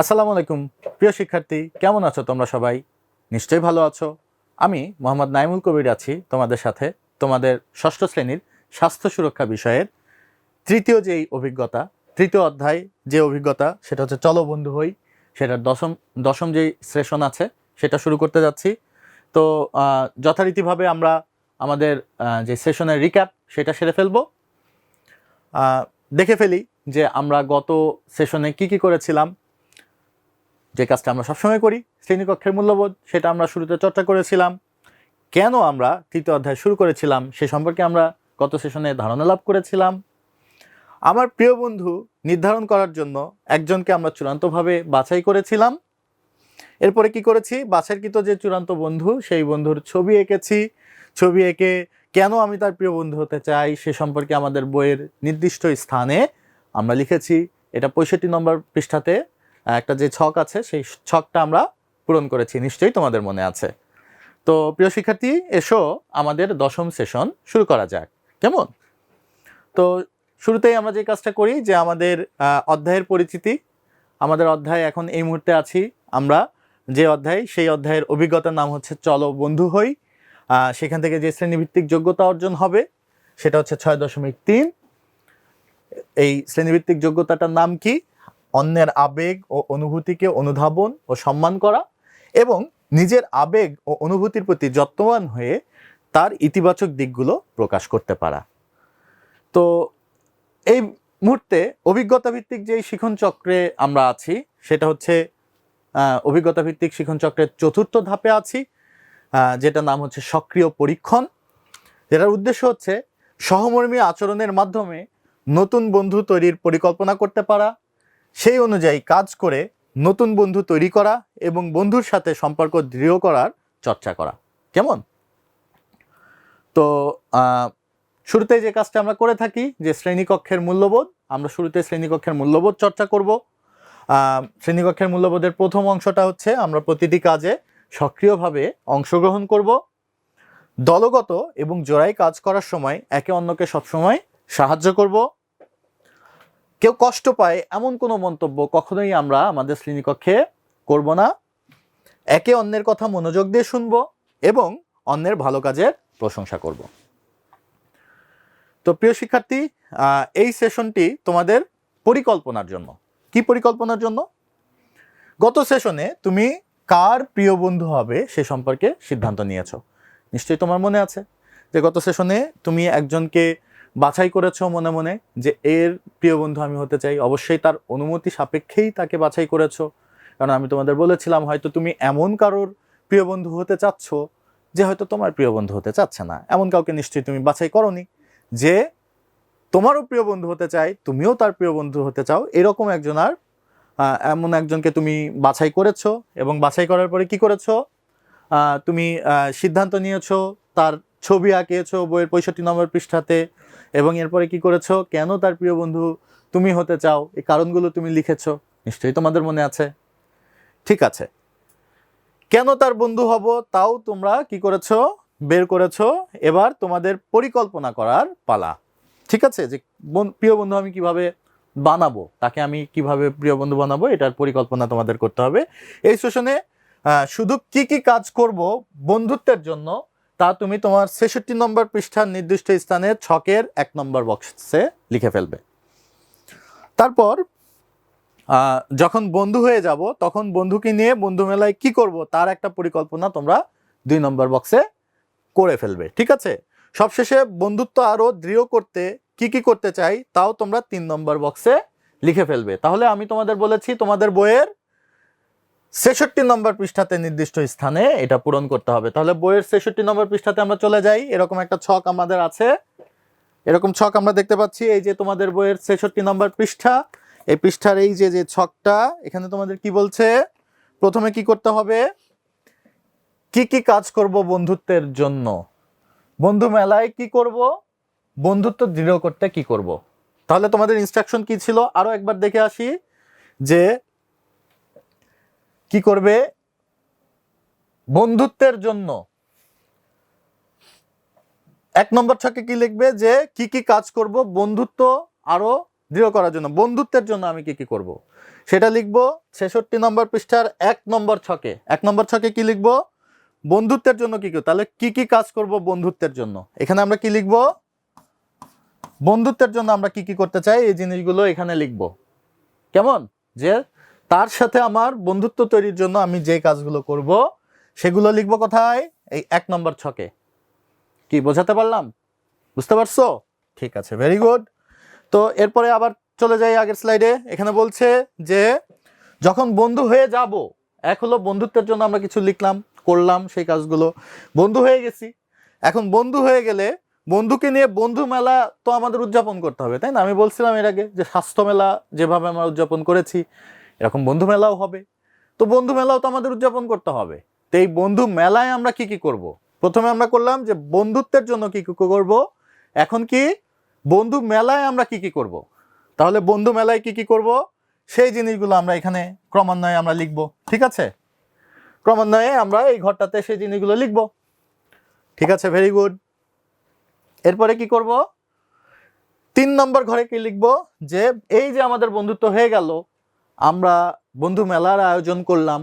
আসসালামু আলাইকুম। প্রিয় শিক্ষার্থী, কেমন আছো তোমরা সবাই? নিশ্চয়ই ভালো আছো। আমি মোহাম্মদ নাইমুল কবির আছি তোমাদের সাথে। তোমাদের ষষ্ঠ শ্রেণির স্বাস্থ্য সুরক্ষা বিষয়ের তৃতীয় যেই অভিজ্ঞতা, তৃতীয় অধ্যায় যে অভিজ্ঞতা, সেটা হচ্ছে চলো বন্ধু হই। সেটার দশম দশম যেই সেশন আছে, সেটা শুরু করতে যাচ্ছি। তো যথারীতিভাবে আমরা আমাদের যে সেশনের রিক্যাপ সেটা সেরে ফেলব। দেখে ফেলি যে আমরা গত সেশনে কি কি করেছিলাম যে কাজটা আমরা সবসময় করি, শ্রেণীকক্ষের মূল্যবোধ, সেটা আমরা শুরুতে চর্চা করেছিলাম। কেন আমরা তৃতীয় অধ্যায় শুরু করেছিলাম, সে সম্পর্কে আমরা গত সেশনে ধারণা লাভ করেছিলাম। আমার প্রিয় বন্ধু নির্ধারণ করার জন্য একজনকে আমরা চূড়ান্তভাবে বাছাই করেছিলাম। এরপরে কি করেছি? বাছাইকৃত যে চূড়ান্ত বন্ধু, সেই বন্ধুর ছবি এঁকেছি। ছবি এঁকে কেন আমি তার প্রিয় বন্ধু হতে চাই, সে সম্পর্কে আমাদের বইয়ের নির্দিষ্ট স্থানে আমরা লিখেছি। এটা পঁয়ষট্টি নম্বর পৃষ্ঠাতে। একটা যে ছক আছে, সেই ছকটা আমরা পূরণ করেছি। নিশ্চয়ই তোমাদের মনে আছে। তো প্রিয় শিক্ষার্থী, এসো আমাদের দশম সেশন শুরু করা যাক। কেমন? তো শুরুতেই আমরা যে কাজটা করি যে আমাদের অধ্যায়ের পরিচিতি। আমাদের অধ্যায় এখন এই মুহূর্তে আছি। আমরা যে অধ্যায়, সেই অধ্যায়ের অভিজ্ঞতার নাম হচ্ছে চলো বন্ধু হই। সেখান থেকে যে শ্রেণীভিত্তিক যোগ্যতা অর্জন হবে, সেটা হচ্ছে ছয় দশমিক তিন। এই শ্রেণীভিত্তিক যোগ্যতাটার নাম কি? অন্যের আবেগ ও অনুভূতিকে অনুধাবন ও সম্মান করা এবং নিজের আবেগ ও অনুভূতির প্রতি যত্নবান হয়ে তার ইতিবাচক দিকগুলো প্রকাশ করতে পারা। তো এই মুহূর্তে অভিজ্ঞতা ভিত্তিক যেই শিখন চক্রে আমরা আছি, সেটা হচ্ছে অভিজ্ঞতা ভিত্তিক শিখন চক্রের চতুর্থ ধাপে আছি যেটার নাম হচ্ছে সক্রিয় পরীক্ষণ। যেটার উদ্দেশ্য হচ্ছে, সহমর্মী আচরণের মাধ্যমে নতুন বন্ধু তৈরির পরিকল্পনা করতে পারা সেই অনুযায়ী কাজ করে নতুন বন্ধু তৈরি করা এবং বন্ধুর সাথে সম্পর্ক দৃঢ় করার চর্চা করা। কেমন? তো শুরুতে যে কাজটা আমরা করে থাকি, যে শ্রেণীকক্ষের মূল্যবোধ, আমরা শুরুতে শ্রেণীকক্ষের মূল্যবোধ চর্চা করব। শ্রেণীকক্ষের মূল্যবোধের প্রথম অংশটা হচ্ছে আমরা প্রতিটি কাজে সক্রিয়ভাবে অংশগ্রহণ করব। দলগত এবং জোড়ায় কাজ করার সময় একে অন্যকে সবসময় সাহায্য করব। কেউ কষ্ট পায় এমন কোনো মন্তব্য কখনোই আমরা আমাদের শ্রেণীকক্ষে করব না। একে অন্যের কথা মনোযোগ দিয়ে শুনব এবং অন্যের ভালো কাজের প্রশংসা করব। তো প্রিয় শিক্ষার্থী এই সেশনটি তোমাদের পরিকল্পনার জন্য। কি পরিকল্পনার জন্য? গত সেশনে তুমি কার প্রিয় বন্ধু হবে সে সম্পর্কে সিদ্ধান্ত নিয়েছো। নিশ্চয়ই তোমার মনে আছে যে গত সেশনে তুমি একজনকে বাছাই করেছ মনে মনে যে এর প্রিয় বন্ধু আমি হতে চাই, অবশ্যই তার অনুমতি সাপেক্ষেই তাকে বাছাই করেছ। কারণ আমি তোমাদের বলেছিলাম, হয়তো তুমি এমন কারোর প্রিয় বন্ধু হতে চাচ্ছ যে হয়তো তোমার প্রিয় বন্ধু হতে চাচ্ছে না। এমন কাউকে নিশ্চয়ই তুমি বাছাই করনি যে তোমারও প্রিয় বন্ধু হতে চাই তুমিও তার প্রিয় বন্ধু হতে চাও, এরকম একজন আর এমন একজনকে তুমি বাছাই করেছ এবং বাছাই করার পরে কি করেছ? তুমি সিদ্ধান্ত নিয়েছো, তার ছবি আঁকিয়েছো বইয়ের পঁয়ষট্টি নম্বর পৃষ্ঠাতে এবং এরপরে কি করেছ? কেন তার প্রিয় বন্ধু তুমি হতে চাও? এই কারণগুলো তুমি লিখেছো। নিশ্চয়ই তোমাদের মনে আছে। ঠিক আছে। কেন তার বন্ধু হব তাও তোমরা কি করেছ? বের করেছ। এবার তোমাদের পরিকল্পনা করার পালা। ঠিক আছে? যে প্রিয় বন্ধু আমি কীভাবে বানাবো? তাকে আমি কীভাবে প্রিয় বন্ধু বানাবো? এটার পরিকল্পনা তোমাদের করতে হবে। এই সেশনে শুধু কি কি কাজ করব বন্ধুত্বের জন্য তা তুমি তোমার ছেষট্টি নম্বর পৃষ্ঠার নির্দিষ্ট স্থানে ছকের এক নম্বর বক্সে লিখে ফেলবে। তারপর যখন বন্ধু হয়ে যাব, তখন বন্ধুকে নিয়ে বন্ধু মেলায় কি করব তার একটা পরিকল্পনা তোমরা দুই নম্বর বক্সে করে ফেলবে, ঠিক আছে? সবশেষে বন্ধুত্ব আরও দৃঢ় করতে কি কি করতে চাই তাও তোমরা তিন নম্বর বক্সে লিখে ফেলবে। তাহলে আমি তোমাদের বলেছি তোমাদের বইয়ের ছেষট্টি নম্বর পৃষ্ঠাতে নির্দিষ্ট স্থানে এটা পূরণ করতে হবে। তাহলে বইয়ের ছেষট্টি নম্বর পৃষ্ঠাতে আমরা চলে যাই। এরকম একটা ছক আমাদের আছে। এরকম ছক আমরা দেখতে পাচ্ছি, এই যে তোমাদের বইয়ের ছেষট্টি নম্বর পৃষ্ঠা। এই পৃষ্ঠার এই যে যে ছকটা, এখানে তোমাদের কি বলছে? প্রথমে কি করতে হবে? কি কি কাজ করব বন্ধুত্বের জন্য? বন্ধু মেলায় কি করব? বন্ধুত্ব দৃঢ় করতে কি করব? তাহলে তোমাদের ইনস্ট্রাকশন কি ছিল? আরও একবার দেখে আসি যে কি করবে? বন্ধুত্বের জন্য। এক নম্বর ছকে কি লিখবে? যে কি কি কাজ করব, বন্ধুত্ব আরও দৃঢ় করার জন্য। বন্ধুত্বের জন্য আমি কি কি করব? সেটা লিখব ছেষট্টি নম্বর পৃষ্ঠার এক নম্বর ছকে। এক নম্বর ছকে কি লিখব? বন্ধুত্বের জন্য কি কি তাহলে কি কি কাজ করব বন্ধুত্বের জন্য? এখানে আমরা কি লিখব? বন্ধুত্বের জন্য আমরা কি কি করতে চাই? এই জিনিসগুলো এখানে লিখব। কেমন? যে তার সাথে আমার বন্ধুত্ব তৈরির জন্য আমি যে কাজগুলো করব, সেগুলো লিখব কোথায়? এই এক নম্বর ছকে। কি বোঝাতে পারলাম? বুঝতে পারছ? ঠিক আছে ভেরি গুড তো এরপরে আবার চলে যাই আগের স্লাইডে এখানে বলছে যে, যখন বন্ধু হয়ে যাব, এক হলো বন্ধুত্বের জন্য আমরা কিছু লিখলাম, করলাম সেই কাজগুলো। বন্ধু হয়ে গেছি। এখন বন্ধু হয়ে গেলে বন্ধুকে নিয়ে বন্ধু মেলা তো আমাদের উদযাপন করতে হবে, তাই না? আমি বলছিলাম এর আগে যে স্বাস্থ্য মেলা যেভাবে আমরা উদযাপন করেছি এরকম বন্ধু মেলাও হবে। তো বন্ধু মেলাও তো আমাদের উদযাপন করতে হবে। তো এই বন্ধু মেলায় আমরা কি কি করব? প্রথমে আমরা করলাম যে বন্ধুত্বের জন্য কি কি করব? এখন কি বন্ধু মেলায় আমরা কি কি করব? তাহলে বন্ধু মেলায় কি কি করব? সেই জিনিসগুলো আমরা এখানে ক্রমান্বয়ে আমরা লিখব, ঠিক আছে? ক্রমান্বয়ে আমরা এই ঘরটাতে সেই জিনিসগুলো লিখব। ঠিক আছে ভেরি গুড এরপরে কি করব? তিন নম্বর ঘরে কি লিখব? যে এই যে আমাদের বন্ধুত্ব হয়ে গেল আমরা বন্ধু মেলার আয়োজন করলাম।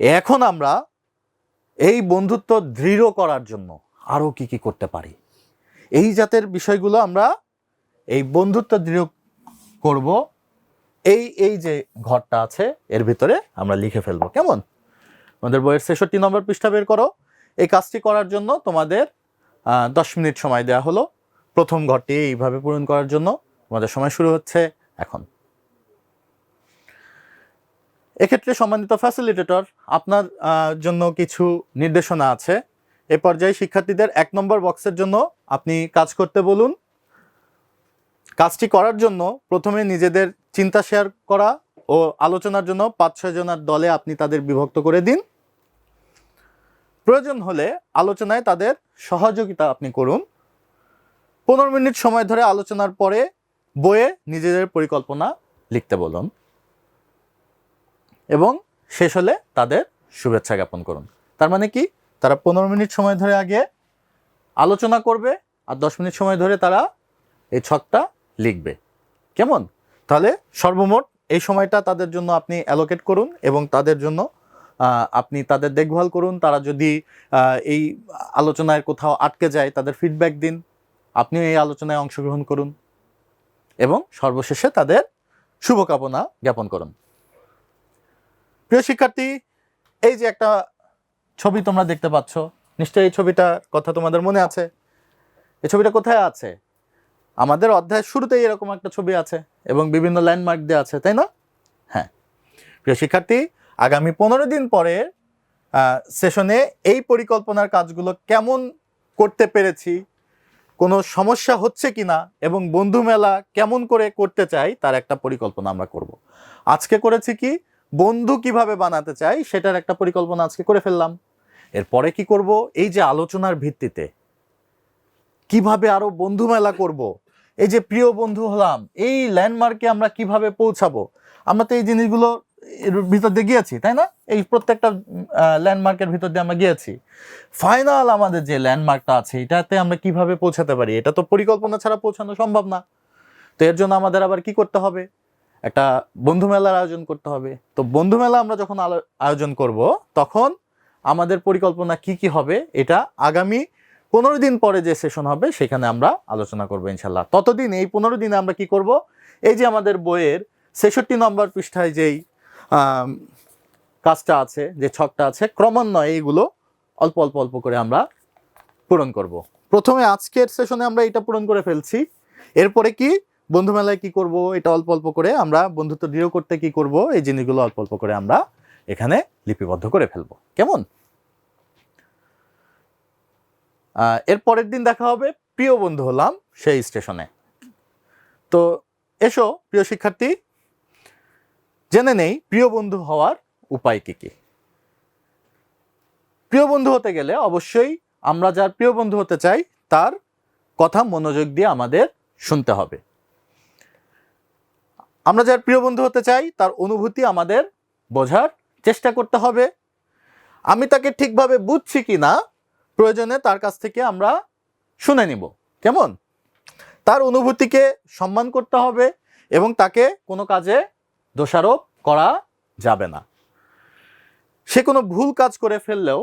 এখন আমরা এই বন্ধুত্ব দৃঢ় করার জন্য আরও কি কি করতে পারি? এই জাতের বিষয়গুলো আমরা এই বন্ধুত্ব দৃঢ় করব। এই এই যে ঘরটা আছে, এর ভিতরে আমরা লিখে ফেলব। কেমন? আমাদের বইয়ের ছেষট্টি নম্বর পৃষ্ঠা বের করো। এই কাজটি করার জন্য তোমাদের দশ মিনিট সময় দেওয়া হলো। প্রথম ঘরটি এইভাবে পূরণ করার জন্য। তোমাদের সময় শুরু হচ্ছে এখন। এক্ষেত্রে সম্মানিত ফ্যাসিলিটেটর আপনার জন্য কিছু নির্দেশনা আছে। এ পর্যায়ে শিক্ষার্থীদের এক নম্বর বক্সের জন্য আপনি কাজ করতে বলুন। কাজটি করার জন্য প্রথমে নিজেদের চিন্তা শেয়ার করা ও আলোচনার জন্য পাঁচ ছয় জনের দলে আপনি তাদের বিভক্ত করে দিন। প্রয়োজন হলে আলোচনায় তাদের সহযোগিতা আপনি করুন। পনেরো মিনিট সময় ধরে আলোচনার পরে বইয়ে নিজেদের পরিকল্পনা লিখতে বলুন। এবং শেষ হলে তাদের শুভেচ্ছা জ্ঞাপন করুন। তার মানে কি? তারা পনেরো মিনিট সময় ধরে আগে আলোচনা করবে আর দশ মিনিট সময় ধরে তারা এই ছকটা লিখবে। কেমন? তাহলে সর্বমোট এই সময়টা তাদের জন্য আপনি অ্যালোকেট করুন এবং তাদের জন্য আপনি তাদের দেখভাল করুন। তারা যদি এই আলোচনায় কোথাও আটকে যায়, তাদের ফিডব্যাক দিন। আপনিও এই আলোচনায় অংশগ্রহণ করুন এবং সর্বশেষে তাদের শুভকামনা জ্ঞাপন করুন। প্রিয় শিক্ষার্থী, এই যে একটা ছবি তোমরা দেখতে পাচ্ছ, নিশ্চয়ই এই ছবিটার কথা তোমাদের মনে আছে। এই ছবিটা কোথায় আছে? আমাদের অধ্যায়ের শুরুতেই এরকম একটা ছবি আছে এবং বিভিন্ন ল্যান্ডমার্ক দেওয়া আছে, তাই না? হ্যাঁ। প্রিয় শিক্ষার্থী, আগামী পনেরো দিন পরে সেশনে এই পরিকল্পনার কাজগুলো কেমন করতে পেরেছি, কোনো সমস্যা হচ্ছে কি না এবং বন্ধু মেলা কেমন করে করতে চাই, তার একটা পরিকল্পনা আমরা করব। আজকে করেছি কি? বন্ধু কীভাবে বানাতে চাই সেটার একটা পরিকল্পনা আজকে করে ফেললাম। এরপরে কি করব? এই যে আলোচনার ভিত্তিতে কীভাবে আরও বন্ধু মেলা করব? এই যে প্রিয় বন্ধু হলাম, এই ল্যান্ডমার্কে আমরা কীভাবে পৌঁছাবো? আমরা তো এই জিনিসগুলো এর ভিতর দিয়ে গিয়েছি, তাই না? এই প্রত্যেকটা ল্যান্ডমার্কের ভিতর দিয়ে আমরা গিয়েছি। ফাইনাল আমাদের যে ল্যান্ডমার্কটা আছে, এটাতে আমরা কীভাবে পৌঁছাতে পারি? এটা তো পরিকল্পনা ছাড়া পৌঁছানো সম্ভব না। তো এর জন্য আমাদের আবার কি করতে হবে? একটা বন্ধু মেলার আয়োজন করতে হবে। তো বন্ধু মেলা আমরা যখন আয়োজন করব, তখন আমাদের পরিকল্পনা কি কি হবে, এটা আগামী পনেরো দিন পরে যে সেশন হবে, সেখানে আমরা আলোচনা করব ইনশাল্লাহ। ততদিন এই পনেরো দিনে আমরা কি করব, এই যে আমাদের বইয়ের ছেষট্টি নম্বর পৃষ্ঠায় যেই কাজটা আছে, যে ছকটা আছে, ক্রমান্বয়ে এইগুলো অল্প অল্প অল্প করে আমরা পূরণ করব। প্রথমে আজকের সেশনে আমরা এটা পূরণ করে ফেলছি। এরপরে কি বন্ধু মেলায় কি করব? এটা অল্প অল্প করে আমরা বন্ধুত্ব দৃঢ় করতে কি করব? এই জিনিসগুলো অল্প অল্প করে আমরা এখানে লিপিবদ্ধ করে ফেলব। কেমন? এর পরের দিন দেখা হবে, প্রিয় বন্ধু হলাম সেই স্টেশনে। তো এসো, প্রিয় শিক্ষার্থী, জেনে নেই প্রিয় বন্ধু হওয়ার উপায় কি কি। প্রিয় বন্ধু হতে গেলে অবশ্যই আমরা যার প্রিয় বন্ধু হতে চাই, তার কথা মনোযোগ দিয়ে আমাদের শুনতে হবে। আমরা যার প্রিয় বন্ধু হতে চাই, তার অনুভূতি আমাদের বোঝার চেষ্টা করতে হবে। আমি তাকে ঠিকভাবে বুঝছি কি না প্রয়োজনে তার কাছ থেকে আমরা শুনে নিব। কেমন? তার অনুভূতিকে সম্মান করতে হবে এবং তাকে কোনো কাজে দোষারোপ করা যাবে না। সে কোনো ভুল কাজ করে ফেললেও,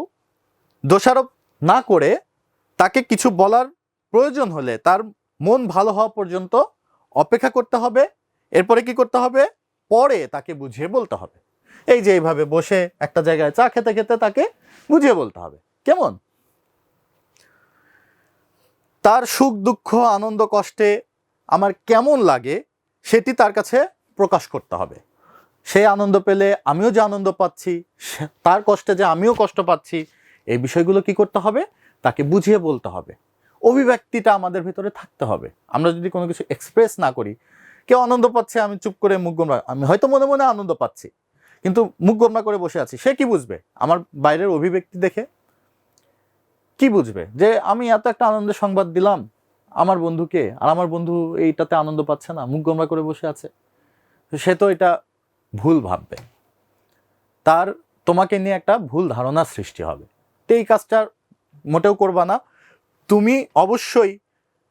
দোষারোপ না করে তাকে কিছু বলার প্রয়োজন হলে তার মন ভালো হওয়া পর্যন্ত অপেক্ষা করতে হবে। এরপরে কি করতে হবে? পরে তাকে বুঝিয়ে বলতে হবে। এই যে এইভাবে বসে একটা জায়গায় চা খেতে খেতে তাকে বুঝিয়ে বলতে হবে। কেমন? তার সুখ, দুঃখ, আনন্দ, কষ্টে আমার কেমন লাগে সেটি তার কাছে প্রকাশ করতে হবে। সে আনন্দ পেলে আমিও যে আনন্দ পাচ্ছি তার কষ্টে যে আমিও কষ্ট পাচ্ছি, এই বিষয়গুলো কি করতে হবে? তাকে বুঝিয়ে বলতে হবে। অভিব্যক্তিটা আমাদের ভিতরে থাকতে হবে। আমরা যদি কোনো কিছু এক্সপ্রেস না করি কেউ আনন্দ পাচ্ছে, আমি চুপ করে মুখ গোমরা, আমি হয়তো মনে মনে আনন্দ পাচ্ছি, কিন্তু মুখ গোমরা করে বসে আছি। সে কি বুঝবে? আমার বাইরের অভিব্যক্তি দেখে কি বুঝবে? যে আমি এত একটা আনন্দের সংবাদ দিলাম, আমার বন্ধুকে, আর আমার বন্ধু এইটাতে আনন্দ পাচ্ছে না, মুখ গোমরা করে বসে আছে। সে তো এটা ভুল ভাববে। তার, তোমাকে নিয়ে একটা ভুল ধারণা সৃষ্টি হবে। তো এই কাজটা মোটেও করবা না। তুমি অবশ্যই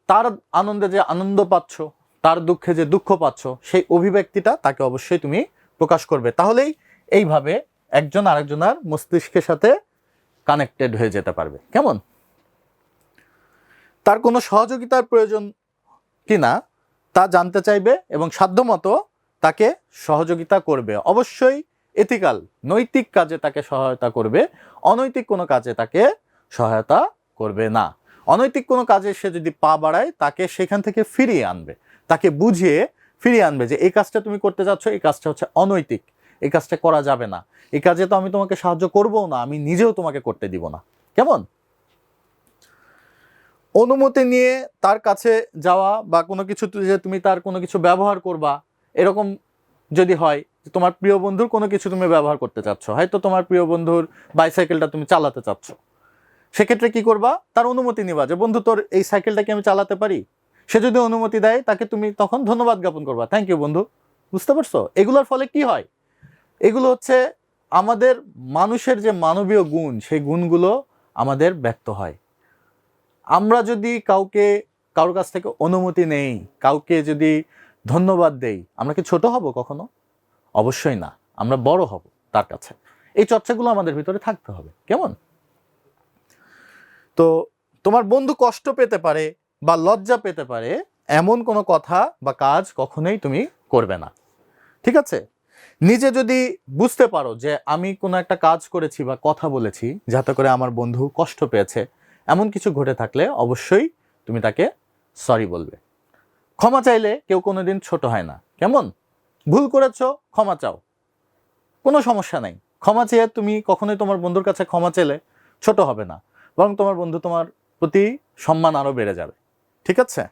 তার আনন্দে যে আনন্দ পাচ্ছ তার দুঃখে যে দুঃখ পাচ্ছ, সেই অভিব্যক্তিটা তাকে অবশ্যই তুমি প্রকাশ করবে। তাহলেই এইভাবে একজন আরেকজনের মস্তিষ্কের সাথে কানেক্টেড হয়ে যেতে পারবে। কেমন? তার কোনো সহযোগিতার প্রয়োজন কিনা, তা জানতে চাইবে এবং সাধ্যমতো তাকে সহযোগিতা করবে। অবশ্যই এথিক্যাল নৈতিক কাজে তাকে সহায়তা করবে। অনৈতিক কোনো কাজে তাকে সহায়তা করবে না। অনৈতিক কোনো কাজে সে যদি পা বাড়ায়, তাকে সেখান থেকে ফিরিয়ে আনবে। তাকে বুঝিয়ে ফিরিয়ে আনবে যে এই কাজটা তুমি করতে যাচ্ছ, এই কাজটা হচ্ছে অনৈতিক, এই কাজটা করা যাবে না। এই কাজে তো আমি তোমাকে সাহায্য করব না, আমি নিজেও তোমাকে করতে দিব না। কেমন? অনুমতি নিয়ে তার কাছে যাওয়া বা কোনো কিছু যে তুমি তার কোনো কিছু ব্যবহার করবা, এরকম যদি হয় তোমার প্রিয় বন্ধুর কোনো কিছু তুমি ব্যবহার করতে চাচ্ছ, হয়তো তোমার প্রিয় বন্ধুর বাইসাইকেলটা তুমি চালাতে চাচ্ছ। সেক্ষেত্রে কি করবা? তার অনুমতি নিবা যে, বন্ধু, তোর এই সাইকেলটা কি আমি চালাতে পারি? সে যদি অনুমতি দেয়, তাকে তুমি তখন ধন্যবাদ জ্ঞাপন করবা। থ্যাংক ইউ বন্ধু। বুঝতে পারছ? এগুলোর ফলে কি হয়? এগুলো হচ্ছে আমাদের মানুষের যে মানবীয় গুণ, সেই গুণগুলো আমাদের ব্যক্ত হয়। আমরা যদি কাউকে কারোর কাছ থেকে অনুমতি নেই, কাউকে যদি ধন্যবাদ দেই, আমরা কি ছোট হব কখনো? অবশ্যই না। আমরা বড় হব তার কাছে। এই চর্চাগুলো আমাদের ভিতরে থাকতে হবে। কেমন? তো তোমার বন্ধু কষ্ট পেতে পারে বা লজ্জা পেতে পারে এমন কোনো কথা বা কাজ কখনোই তুমি করবে না। ঠিক আছে? নিজে যদি বুঝতে পারো যে আমি কোনো একটা কাজ করেছি বা কথা বলেছি যাতে করে আমার বন্ধু কষ্ট পেয়েছে, এমন কিছু ঘটে থাকলে অবশ্যই তুমি তাকে সরি বলবে। ক্ষমা চাইলে কেউ কোনো দিন ছোট হয় না। কেমন? ভুল করেছ, ক্ষমা চাও। কোনো সমস্যা নাই। ক্ষমা চেয়ে তুমি কখনোই তোমার বন্ধুর কাছে ক্ষমা চেলে ছোট হবে না। বরং তোমার বন্ধু তোমার প্রতি সম্মান আরও বেড়ে যাবে। ঠিক আছে?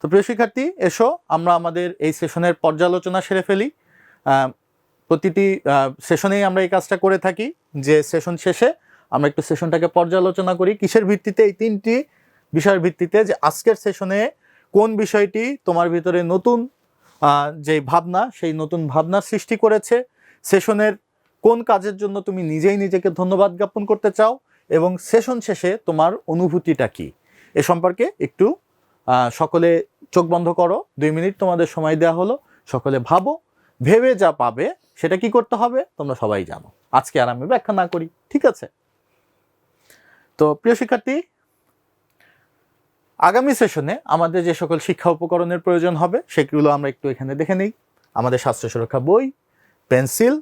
তো প্রিয় শিক্ষার্থী, এসো, আমরা আমাদের এই সেশনের পর্যালোচনা সেরে ফেলি। প্রতিটি সেশনেই আমরা এই কাজটা করে থাকি যে সেশন শেষে আমরা একটু সেশনটাকে পর্যালোচনা করি। কিসের ভিত্তিতে? এই তিনটি বিষয়ের ভিত্তিতে যে আজকের সেশনে কোন বিষয়টি তোমার ভিতরে নতুন যে ভাবনা, সেই নতুন ভাবনার সৃষ্টি করেছে, সেশনের কোন কাজের জন্য তুমি নিজেই নিজেকে ধন্যবাদ জ্ঞাপন করতে চাও এবং সেশন শেষে তোমার অনুভূতিটা কি? এ সম্পর্কে একটু সকলে চোখ বন্ধ করো, দুই মিনিট তোমাদের সময় দেওয়া হলো, সকলে ভাবো, ভেবে যা পাবে, সেটা কি করতে হবে, তোমরা সবাই জানো। আজকে আর আমি ব্যাখ্যা না করি, ঠিক আছে? তো প্রিয় শিক্ষার্থী, আগামী সেশনে আমাদের যে সকল শিক্ষা উপকরণের প্রয়োজন হবে, সেগুলো আমরা একটু এখানে দেখে নিই। আমাদের স্বাস্থ্য সুরক্ষা বই, পেন্সিল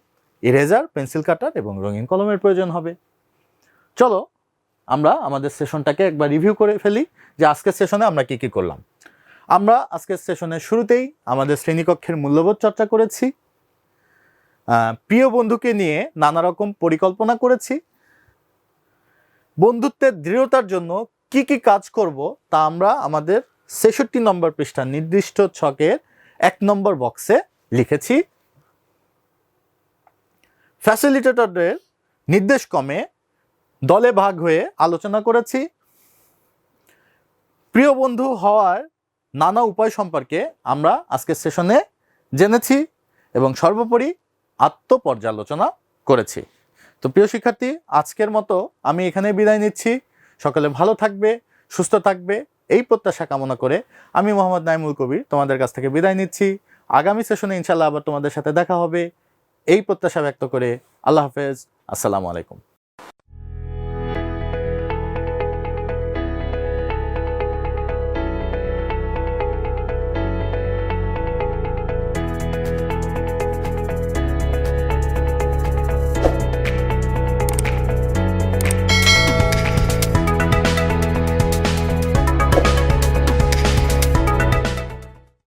ইরেজার পেন্সিল কাটার এবং রঙিন কলমের প্রয়োজন হবে। চলো আমরা আমাদের সেশনটাকে একবার রিভিউ করে ফেলি যে আজকের সেশনে আমরা কি কি করলাম। আমরা আজকের সেশনের শুরুতেই আমাদের শ্রেণীকক্ষের মূল্যবোধ চর্চা করেছি। প্রিয় বন্ধুকে নিয়ে নানা রকম পরিকল্পনা করেছি। বন্ধুত্বের দৃঢ়তার জন্য কি কি কাজ করব তা আমরা আমাদের ছেষট্টি নম্বর পৃষ্ঠা নির্দিষ্ট ছকের এক নম্বর বক্সে লিখেছি। ফ্যাসিলিটেটরদের নির্দেশ কমে দলে ভাগ হয়ে আলোচনা করেছি। প্রিয় বন্ধু হওয়ার নানা উপায় সম্পর্কে আমরা আজকের সেশনে জেনেছি এবং সর্বোপরি আত্মপর্যালোচনা করেছি। তো প্রিয় শিক্ষার্থী, আজকের মতো আমি এখানে বিদায় নিচ্ছি। সকলে ভালো থাকবে, সুস্থ থাকবে, এই প্রত্যাশা কামনা করে আমি মোহাম্মদ নাইমুল কবির তোমাদের কাছ থেকে বিদায় নিচ্ছি। আগামী সেশনে ইনশাল্লাহ আবার তোমাদের সাথে দেখা হবে। এই প্রত্যাশা ব্যক্ত করে আল্লাহ হাফেজ। আসসালামু আলাইকুম।